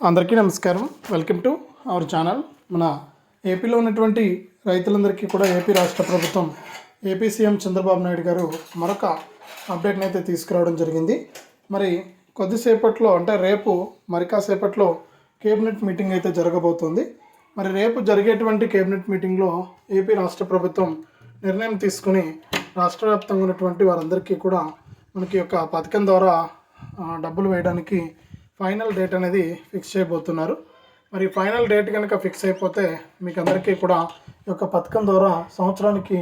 అందరికీ నమస్కారం. Welcome to our channel. మన ఏపీలో ఉన్నటువంటి రైతులందరికీ కూడా ఏపీ రాష్ట్ర ప్రభుత్వం ఏపీ సీఎం చంద్రబాబు నాయుడు గారు మరొక అప్డేట్ని అయితే తీసుకురావడం జరిగింది. మరి కొద్దిసేపట్లో అంటే రేపు మరి కాసేపట్లో కేబినెట్ మీటింగ్ అయితే జరగబోతుంది. మరి రేపు జరిగేటువంటి కేబినెట్ మీటింగ్లో ఏపీ రాష్ట్ర ప్రభుత్వం నిర్ణయం తీసుకుని రాష్ట్ర వ్యాప్తంగా ఉన్నటువంటి వారందరికీ కూడా మనకి యొక్క పథకం ద్వారా డబ్బులు వేయడానికి ఫైనల్ డేట్ అనేది ఫిక్స్ చేయబోతున్నారు. మరి ఫైనల్ డేట్ కనుక ఫిక్స్ అయిపోతే మీకు అందరికీ కూడా ఈ యొక్క పథకం ద్వారా సంవత్సరానికి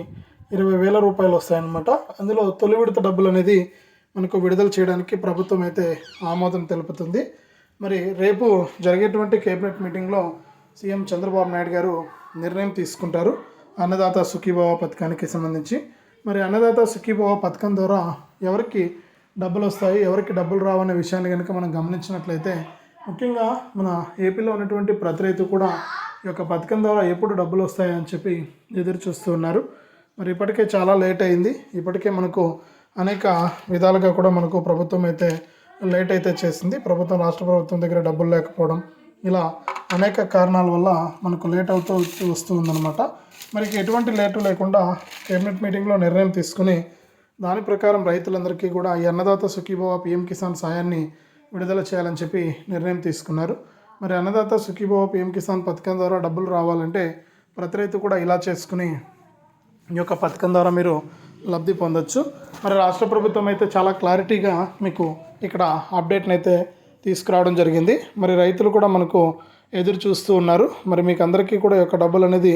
ఇరవై వేల రూపాయలు వస్తాయన్నమాట. అందులో తొలి విడత డబ్బులు అనేది మనకు విడుదల చేయడానికి ప్రభుత్వం అయితే ఆమోదం తెలుపుతుంది. మరి రేపు జరిగేటువంటి కేబినెట్ మీటింగ్లో సీఎం చంద్రబాబు నాయుడు గారు నిర్ణయం తీసుకుంటారు. అన్నదాత సుఖీభావ పథకానికి సంబంధించి. మరి అన్నదాత సుఖీభావ పథకం ద్వారా ఎవరికి డబ్బులు వస్తాయి ఎవరికి డబ్బులు రావనే విషయాన్ని కనుక మనం గమనించినట్లయితే ముఖ్యంగా మన ఏపీలో ఉన్నటువంటి ప్రతి రైతు కూడా ఈ యొక్క పథకం ద్వారా ఎప్పుడు డబ్బులు వస్తాయని చెప్పి ఎదురు చూస్తూ ఉన్నారు. మరి ఇప్పటికే చాలా లేట్ అయింది. ఇప్పటికే మనకు అనేక విధాలుగా కూడా మనకు ప్రభుత్వం అయితే లేట్ అయితే చేసింది. ప్రభుత్వం రాష్ట్ర ప్రభుత్వం దగ్గర డబ్బులు లేకపోవడం ఇలా అనేక కారణాల వల్ల మనకు లేట్ అవుతూ వస్తూ ఉందన్నమాట. మరి ఎటువంటి లేటు లేకుండా కేబినెట్ మీటింగ్లో నిర్ణయం తీసుకుని దాని ప్రకారం రైతులందరికీ కూడా ఈ అన్నదాత సుఖీభవ పిఎం కిసాన్ సాయాన్ని విడుదల చేయాలని చెప్పి నిర్ణయం తీసుకున్నారు. మరి అన్నదాత సుఖీభవ పిఎం కిసాన్ పథకం ద్వారా డబ్బులు రావాలంటే ప్రతి రైతు కూడా ఇలా చేసుకుని ఈ యొక్క పథకం ద్వారా మీరు లబ్ధి పొందొచ్చు. మరి రాష్ట్ర ప్రభుత్వం అయితే చాలా క్లారిటీగా మీకు ఇక్కడ అప్డేట్ని అయితే తీసుకురావడం జరిగింది. మరి రైతులు కూడా మనకు ఎదురు చూస్తూ ఉన్నారు. మరి మీకు అందరికీ కూడా ఈ యొక్క డబ్బులు అనేది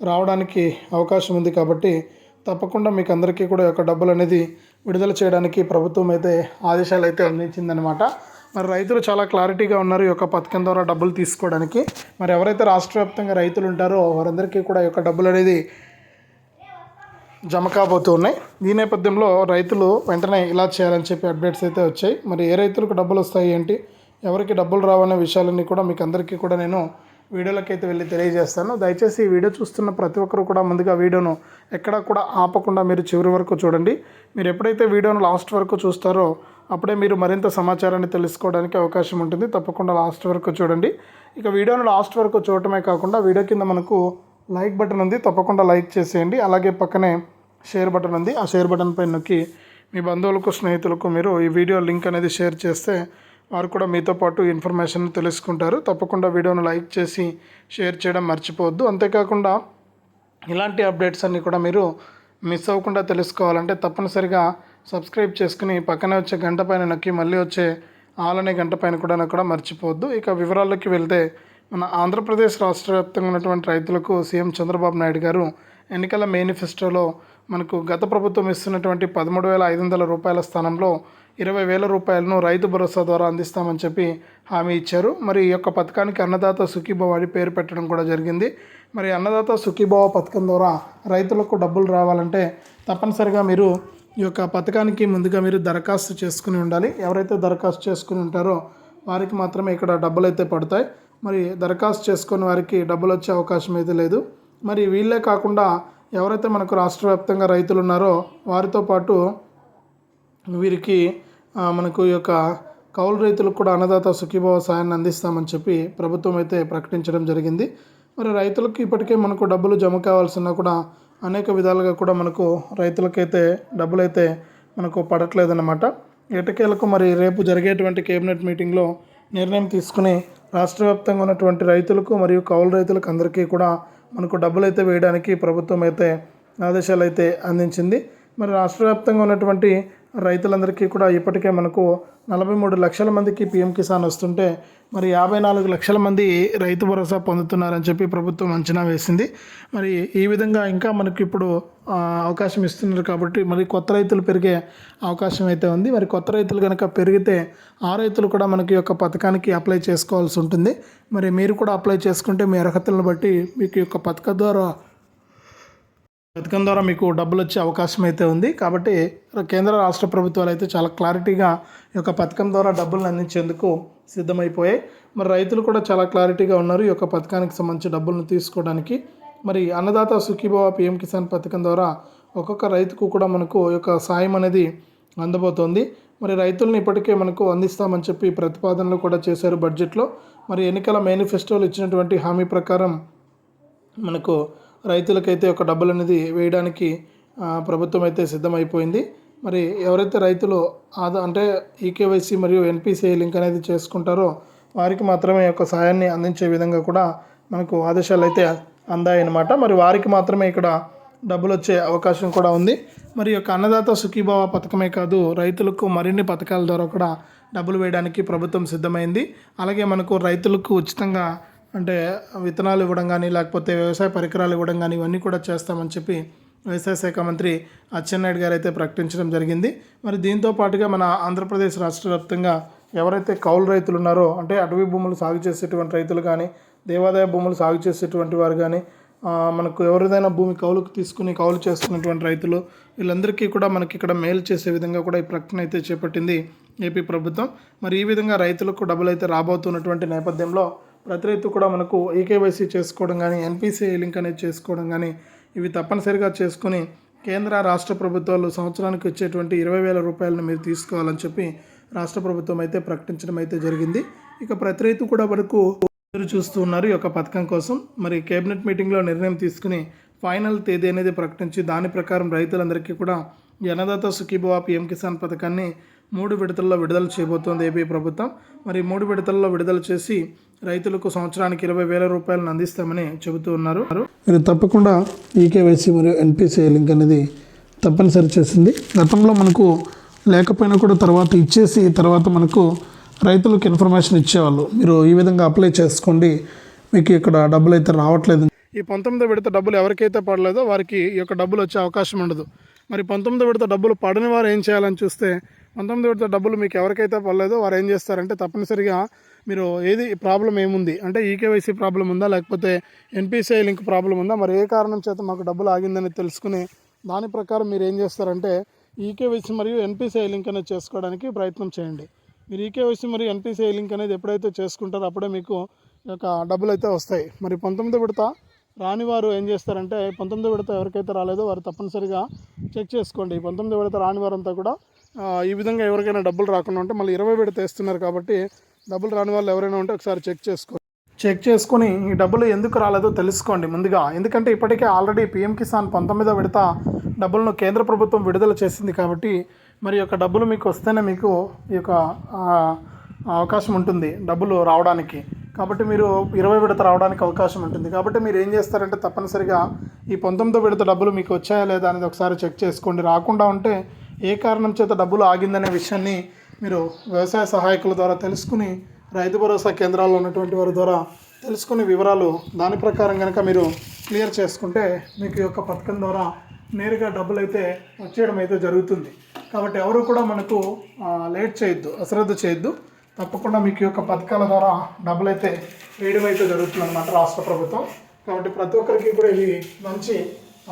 రావడానికి అవకాశం ఉంది కాబట్టి తప్పకుండా మీకు అందరికీ కూడా యొక్క డబ్బులు అనేది విడుదల చేయడానికి ప్రభుత్వం అయితే ఆదేశాలు అయితే అందించిందనమాట మరి రైతులు చాలా క్లారిటీగా ఉన్నారు ఈ యొక్క పథకం ద్వారా డబ్బులు తీసుకోవడానికి. మరి ఎవరైతే రాష్ట్ర వ్యాప్తంగా రైతులు ఉంటారో వారందరికీ కూడా ఈ యొక్క డబ్బులు అనేది జమ కాబోతూ ఉన్నాయి. ఈ నేపథ్యంలో రైతులు వెంటనే ఇలా చేయాలని చెప్పి అప్డేట్స్ అయితే వచ్చాయి. మరి ఏ రైతులకు డబ్బులు వస్తాయి ఏంటి? ఎవరికి డబ్బులు రావనే విషయాలన్నీ కూడా మీకు అందరికీ కూడా నేను వీడియోలోకి అయితే వెళ్ళి తెలియజేస్తాను. దయచేసి ఈ వీడియో చూస్తున్న ప్రతి ఒక్కరు కూడా ముందుగా వీడియోను ఎక్కడా కూడా ఆపకుండా మీరు చివరి వరకు చూడండి. మీరు ఎప్పుడైతే వీడియోను లాస్ట్ వరకు చూస్తారో అప్పుడే మీరు మరింత సమాచారాన్ని తెలుసుకోవడానికి అవకాశం ఉంటుంది. తప్పకుండా లాస్ట్ వరకు చూడండి. ఇక వీడియోను లాస్ట్ వరకు చూడటమే కాకుండా వీడియో కింద మనకు లైక్ బటన్ ఉంది. తప్పకుండా లైక్ చేసేయండి. అలాగే పక్కనే షేర్ బటన్ ఉంది. ఆ షేర్ బటన్ పై నొక్కి మీ బంధువులకు స్నేహితులకు మీరు ఈ వీడియో లింక్ అనేది షేర్ చేస్తే వారు కూడా మీతో పాటు ఇన్ఫర్మేషన్ తెలుసుకుంటారు. తప్పకుండా వీడియోను లైక్ చేసి షేర్ చేయడం మర్చిపోవద్దు. అంతేకాకుండా ఇలాంటి అప్డేట్స్ అన్నీ కూడా మీరు మిస్ అవ్వకుండా తెలుసుకోవాలంటే తప్పనిసరిగా సబ్స్క్రైబ్ చేసుకుని పక్కనే వచ్చే గంట పైన నొక్కి మళ్ళీ వచ్చే ఆల్ అనే గంట పైన కూడా కూడా మర్చిపోవద్దు. ఇక వివరాల్లోకి వెళ్తే మన ఆంధ్రప్రదేశ్ రాష్ట్ర వ్యాప్తంగా ఉన్నటువంటి రైతులకు సీఎం చంద్రబాబు నాయుడు గారు ఎన్నికల మేనిఫెస్టోలో మనకు గత ప్రభుత్వం ఇస్తున్నటువంటి పదమూడు వేల ఐదు వందల రూపాయల స్థానంలో ఇరవై వేల రూపాయలను రైతు భరోసా ద్వారా అందిస్తామని చెప్పి హామీ ఇచ్చారు. మరి ఈ యొక్క పథకానికి అన్నదాత సుఖీభవ అని పేరు పెట్టడం కూడా జరిగింది. మరి అన్నదాత సుఖీభవ పథకం ద్వారా రైతులకు డబ్బులు రావాలంటే తప్పనిసరిగా మీరు ఈ యొక్క పథకానికి ముందుగా మీరు దరఖాస్తు చేసుకుని ఉండాలి. ఎవరైతే దరఖాస్తు చేసుకుని ఉంటారో వారికి మాత్రమే ఇక్కడ డబ్బులు అయితే పడతాయి. మరి దరఖాస్తు చేసుకుని వారికి డబ్బులు వచ్చే అవకాశం అయితే లేదు. మరి వీళ్ళే కాకుండా ఎవరైతే మనకు రాష్ట్ర వ్యాప్తంగా రైతులు ఉన్నారో వారితో పాటు వీరికి మనకు ఈ యొక్క కౌలు రైతులకు కూడా అన్నదాత సుఖీభావ సాయాన్ని అందిస్తామని చెప్పి ప్రభుత్వం అయితే ప్రకటించడం జరిగింది. మరి రైతులకు ఇప్పటికే మనకు డబ్బులు జమ కావాల్సిన కూడా అనేక విధాలుగా కూడా మనకు రైతులకైతే డబ్బులు అయితే మనకు పడట్లేదన్నమాట. ఎటకేలకు మరి రేపు జరిగేటువంటి కేబినెట్ మీటింగ్లో నిర్ణయం తీసుకుని రాష్ట్ర వ్యాప్తంగా ఉన్నటువంటి రైతులకు మరియు కౌలు రైతులకు అందరికీ కూడా మనకు డబ్బులు అయితే వేయడానికి ప్రభుత్వం అయితే ఆదేశాలు అయితే అందించింది. మరి రాష్ట్ర వ్యాప్తంగా ఉన్నటువంటి రైతులందరికీ కూడా ఇప్పటికే మనకు నలభై మూడు లక్షల మందికి పీఎం కిసాన్ వస్తుంటే మరి యాభై నాలుగు లక్షల మంది రైతు భరోసా పొందుతున్నారని చెప్పి ప్రభుత్వం అంచనా వేసింది. మరి ఈ విధంగా ఇంకా మనకి ఇప్పుడు అవకాశం ఇస్తున్నారు కాబట్టి మరి కొత్త రైతులు పెరిగే అవకాశం అయితే ఉంది. మరి కొత్త రైతులు కనుక పెరిగితే ఆ రైతులు కూడా మనకి యొక్క పథకానికి అప్లై చేసుకోవాల్సి ఉంటుంది. మరి మీరు కూడా అప్లై చేసుకుంటే మీ అర్హతలను బట్టి మీకు యొక్క పథకం ద్వారా పథకం ద్వారా మీకు డబ్బులు వచ్చే అవకాశం అయితే ఉంది. కాబట్టి కేంద్ర రాష్ట్ర ప్రభుత్వాలు అయితే చాలా క్లారిటీగా ఈ యొక్క పథకం ద్వారా డబ్బులను అందించేందుకు సిద్ధమైపోయాయి. మరి రైతులు కూడా చాలా క్లారిటీగా ఉన్నారు ఈ యొక్క పథకానికి సంబంధించి డబ్బులను తీసుకోవడానికి. మరి అన్నదాత సుఖీభావ పిఎం కిసాన్ పథకం ద్వారా ఒక్కొక్క రైతుకు కూడా మనకు ఈ యొక్క సాయం అనేది అందబోతోంది. మరి రైతులను ఇప్పటికే మనకు అందిస్తామని చెప్పి ప్రతిపాదనలు కూడా చేశారు బడ్జెట్లో. మరి ఎన్నికల మేనిఫెస్టోలు ఇచ్చినటువంటి హామీ ప్రకారం మనకు రైతులకైతే ఒక డబ్బులు అనేది వేయడానికి ప్రభుత్వం అయితే సిద్ధమైపోయింది. మరి ఎవరైతే రైతులు ఆదా అంటే ఈకేవైసీ మరియు ఎన్పిసిఐ లింక్ అనేది చేసుకుంటారో వారికి మాత్రమే యొక్క సాయాన్ని అందించే విధంగా కూడా మనకు ఆదేశాలు అయితే అందాయన్నమాట. మరి వారికి మాత్రమే ఇక్కడ డబ్బులు వచ్చే అవకాశం కూడా ఉంది. మరి యొక్క అన్నదాత సుఖీభావ పథకమే కాదు రైతులకు మరిన్ని పథకాల ద్వారా కూడా డబ్బులు వేయడానికి ప్రభుత్వం సిద్ధమైంది. అలాగే మనకు రైతులకు ఉచితంగా అంటే విత్తనాలు ఇవ్వడం కానీ లేకపోతే వ్యవసాయ పరికరాలు ఇవ్వడం కానీ ఇవన్నీ కూడా చేస్తామని చెప్పి వ్యవసాయ శాఖ మంత్రి అచ్చెన్నాయుడు గారు అయితే ప్రకటించడం జరిగింది. మరి దీంతో పాటుగా మన ఆంధ్రప్రదేశ్ రాష్ట్ర వ్యాప్తంగా ఎవరైతే కౌలు రైతులు ఉన్నారో అంటే అటవీ భూములు సాగు చేసేటువంటి రైతులు కానీ దేవాదాయ భూములు సాగు చేసేటువంటి వారు కానీ మనకు ఎవరిదైనా భూమి కౌలుకు తీసుకుని కౌలు చేస్తున్నటువంటి రైతులు వీళ్ళందరికీ కూడా మనకి ఇక్కడ మేలు చేసే విధంగా కూడా ఈ ప్రకటన అయితే చేపట్టింది ఏపీ ప్రభుత్వం. మరి ఈ విధంగా రైతులకు డబ్బులు అయితే రాబోతున్నటువంటి నేపథ్యంలో ప్రతి రైతు కూడా మనకు ఈకేవైసీ చేసుకోవడం కానీ ఎన్పిసిఐ లింక్ అనేది చేసుకోవడం కానీ ఇవి తప్పనిసరిగా చేసుకుని కేంద్ర రాష్ట్ర ప్రభుత్వాలు సంవత్సరానికి వచ్చేటువంటి ఇరవై వేల రూపాయలను మీరు తీసుకోవాలని చెప్పి రాష్ట్ర ప్రభుత్వం అయితే ప్రకటించడం అయితే జరిగింది. ఇక ప్రతి రైతు కూడా వరకు ఎదురు చూస్తూ ఉన్నారు ఈ యొక్క పథకం కోసం. మరి కేబినెట్ మీటింగ్లో నిర్ణయం తీసుకుని ఫైనల్ తేదీ అనేది ప్రకటించి దాని ప్రకారం రైతులందరికీ కూడా జనదాత అన్నదాత సుఖీభవ పిఎం కిసాన్ పథకాన్ని మూడు విడతల్లో విడుదల చేయబోతోంది ఏపీ ప్రభుత్వం. మరి మూడు విడతల్లో విడుదల చేసి రైతులకు సంవత్సరానికి ఇరవై వేల రూపాయలను అందిస్తామని చెబుతూ ఉన్నారు. మీరు తప్పకుండా ఈకేవైసీ మరియు ఎన్పిసిఐ లింక్ అనేది తప్పనిసరి చేసింది. గతంలో మనకు లేకపోయినా కూడా తర్వాత ఇచ్చేసి తర్వాత మనకు రైతులకు ఇన్ఫర్మేషన్ ఇచ్చేవాళ్ళు. మీరు ఈ విధంగా అప్లై చేసుకోండి. మీకు ఇక్కడ డబ్బులు అయితే రావట్లేదు. ఈ పంతొమ్మిదో విడత డబ్బులు ఎవరికైతే పడలేదో వారికి ఈ యొక్క డబ్బులు వచ్చే అవకాశం ఉండదు. మరి పంతొమ్మిదో విడత డబ్బులు పడని వారు ఏం చేయాలని చూస్తే పంతొమ్మిదో విడత డబ్బులు మీకు ఎవరికైతే పడలేదో వారు ఏం చేస్తారంటే తప్పనిసరిగా మీరు ఏది ప్రాబ్లం ఏముంది? అంటే ఈకేవైసీ ప్రాబ్లం ఉందా? లేకపోతే ఎన్పిసిఐ లింక్ ప్రాబ్లం ఉందా? మరి ఏ కారణం చేత మాకు డబ్బులు ఆగిందని తెలుసుకుని దాని ప్రకారం మీరు ఏం చేస్తారంటే ఈకేవైసీ మరియు ఎన్పిసిఐ లింక్ అనేది చేసుకోవడానికి ప్రయత్నం చేయండి. మీరు ఈకేవైసీ మరియు ఎన్పిసిఐ లింక్ అనేది ఎప్పుడైతే చేసుకుంటారో అప్పుడే మీకు యొక్క డబ్బులు అయితే వస్తాయి. మరి పంతొమ్మిది విడత రాని వారు ఏం చేస్తారంటే పంతొమ్మిది విడత ఎవరికైతే రాలేదో వారు తప్పనిసరిగా చెక్ చేసుకోండి. పంతొమ్మిది విడత రాని వారంతా కూడా ఈ విధంగా ఎవరికైనా డబ్బులు రాకుండా ఉంటే మళ్ళీ ఇరవై విడత వేస్తున్నారు కాబట్టి డబ్బులు రాని వాళ్ళు ఎవరైనా ఉంటే ఒకసారి చెక్ చేసుకో. చెక్ చేసుకుని ఈ డబ్బులు ఎందుకు రాలేదో తెలుసుకోండి ముందుగా. ఎందుకంటే ఇప్పటికే ఆల్రెడీ పీఎం కిసాన్ పంతొమ్మిదో విడత డబ్బులను కేంద్ర ప్రభుత్వం విడుదల చేసింది కాబట్టి మరి యొక్క డబ్బులు మీకు వస్తేనే మీకు ఈ యొక్క అవకాశం ఉంటుంది డబ్బులు రావడానికి. కాబట్టి మీరు ఇరవై విడత రావడానికి అవకాశం ఉంటుంది. కాబట్టి మీరు ఏం చేస్తారంటే తప్పనిసరిగా ఈ పంతొమ్మిదో విడత డబ్బులు మీకు వచ్చాయా లేదా అనేది ఒకసారి చెక్ చేసుకోండి. రాకుండా ఉంటే ఏ కారణం చేత డబ్బులు ఆగిందనే విషయాన్ని మీరు వ్యవసాయ సహాయకుల ద్వారా తెలుసుకుని రైతు భరోసా కేంద్రాల్లో ఉన్నటువంటి వారి ద్వారా తెలుసుకునే వివరాలు దాని ప్రకారం కనుక మీరు క్లియర్ చేసుకుంటే మీకు ఈ యొక్క పథకం ద్వారా నేరుగా డబ్బులు అయితే వచ్చేయడం అయితే జరుగుతుంది. కాబట్టి ఎవరు కూడా మనకు లేట్ చేయొద్దు అశ్రద్ధ చేయొద్దు. తప్పకుండా మీకు యొక్క పథకాల ద్వారా డబ్బులు అయితే వేయడం అయితే జరుగుతుంది అనమాట రాష్ట్ర ప్రభుత్వం. కాబట్టి ప్రతి ఒక్కరికి కూడా ఇది మంచి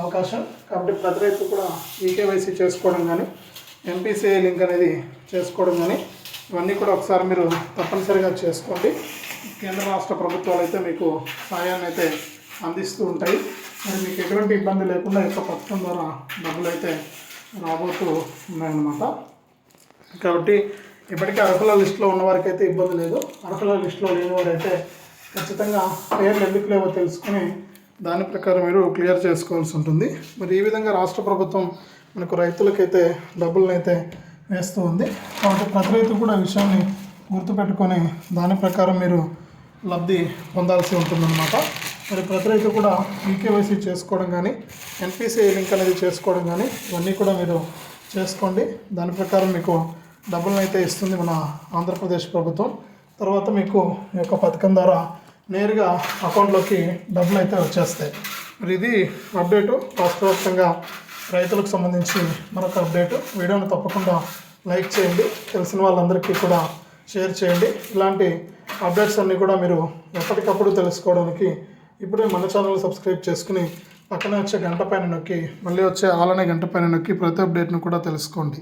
అవకాశం. కాబట్టి ప్రతి రైతు కూడా ఈకేవైసీ చేసుకోవడం కానీ ఎంపీసీఐ లింక్ అనేది చేసుకోవడం కానీ ఇవన్నీ కూడా ఒకసారి మీరు తప్పనిసరిగా చేసుకోండి. కేంద్ర రాష్ట్ర ప్రభుత్వాలు అయితే మీకు సహాయాన్ని అయితే అందిస్తూ ఉంటాయి. మరి మీకు ఎటువంటి ఇబ్బంది లేకుండా యొక్క పథకం ద్వారా డబ్బులు అయితే రాబోతూ ఉన్నాయన్నమాట. కాబట్టి ఇప్పటికే అర్హుల లిస్టులో ఉన్నవారికి అయితే ఇబ్బంది లేదు. అర్హుల లిస్టులో లేని వారైతే ఖచ్చితంగా పేర్లు ఎందుకు లేవో తెలుసుకుని దాని ప్రకారం మీరు క్లియర్ చేసుకోవాల్సి ఉంటుంది. మరి ఈ విధంగా రాష్ట్ర ప్రభుత్వం మనకు రైతులకైతే డబ్బులను అయితే వేస్తూ ఉంది కాబట్టి ప్రతి రైతు కూడా విషయాన్ని గుర్తుపెట్టుకొని దాని ప్రకారం మీరు లబ్ధి పొందాల్సి ఉంటుందన్నమాట. మరి ప్రతి రైతు కూడా ఈకేవైసీ చేసుకోవడం కానీ ఎన్పిసిఐ లింక్ అనేది చేసుకోవడం కానీ ఇవన్నీ కూడా మీరు చేసుకోండి. దాని ప్రకారం మీకు డబ్బులను అయితే ఇస్తుంది మన ఆంధ్రప్రదేశ్ ప్రభుత్వం. తర్వాత మీకు ఈ యొక్క పథకం ద్వారా నేరుగా అకౌంట్లోకి డబ్బులు అయితే వచ్చేస్తాయి. మరి ఇది అప్డేటు రాష్ట్రవ్యాప్తంగా రైతులకు సంబంధించి మరొక అప్డేటు వీడియోను తప్పకుండా లైక్ చేయండి. తెలిసిన వాళ్ళందరికీ కూడా షేర్ చేయండి. ఇలాంటి అప్డేట్స్ అన్నీ కూడా మీరు ఎప్పటికప్పుడు తెలుసుకోవడానికి ఇప్పుడే మన ఛానల్ సబ్స్క్రైబ్ చేసుకుని పక్కనే వచ్చే గంట పైన నొక్కి మళ్ళీ వచ్చే ఆలనే గంట పైన నొక్కి ప్రతి అప్డేట్ను కూడా తెలుసుకోండి.